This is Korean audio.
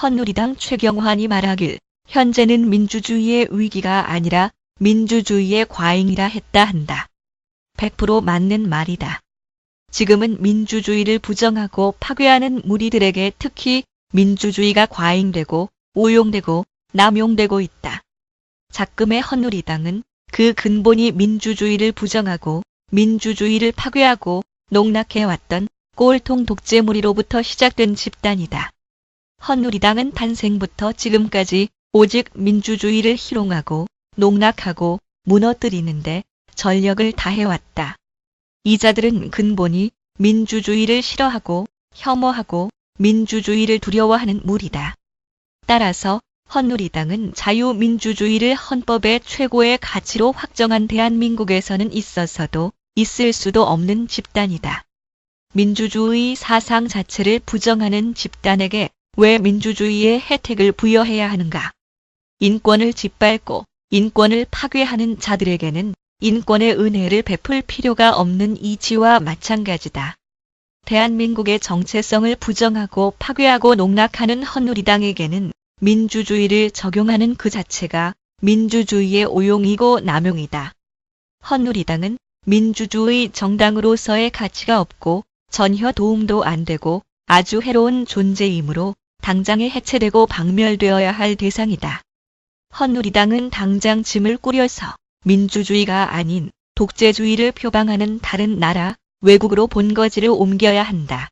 헌누리당 최경환이 말하길 현재는 민주주의의 위기가 아니라 민주주의의 과잉이라 했다 한다. 100% 맞는 말이다. 지금은 민주주의를 부정하고 파괴하는 무리들에게 특히 민주주의가 과잉되고 오용되고 남용되고 있다. 작금의 헌누리당은 그 근본이 민주주의를 부정하고 민주주의를 파괴하고 농락해왔던 꼴통 독재무리로부터 시작된 집단이다. 헌누리당은 탄생부터 지금까지 오직 민주주의를 희롱하고 농락하고 무너뜨리는데 전력을 다해왔다. 이자들은 근본이 민주주의를 싫어하고 혐오하고 민주주의를 두려워하는 무리다. 따라서 헌누리당은 자유민주주의를 헌법의 최고의 가치로 확정한 대한민국에서는 있어서도 있을 수도 없는 집단이다. 민주주의 사상 자체를 부정하는 집단에게 왜 민주주의의 혜택을 부여해야 하는가? 인권을 짓밟고 인권을 파괴하는 자들에게는 인권의 은혜를 베풀 필요가 없는 이치와 마찬가지다. 대한민국의 정체성을 부정하고 파괴하고 농락하는 헌누리당에게는 민주주의를 적용하는 그 자체가 민주주의의 오용이고 남용이다. 헌누리당은 민주주의 정당으로서의 가치가 없고 전혀 도움도 안 되고 아주 해로운 존재이므로 당장에 해체되고 박멸되어야 할 대상이다. 헌누리당은 당장 짐을 꾸려서 민주주의가 아닌 독재주의를 표방하는 다른 나라, 외국으로 본거지를 옮겨야 한다.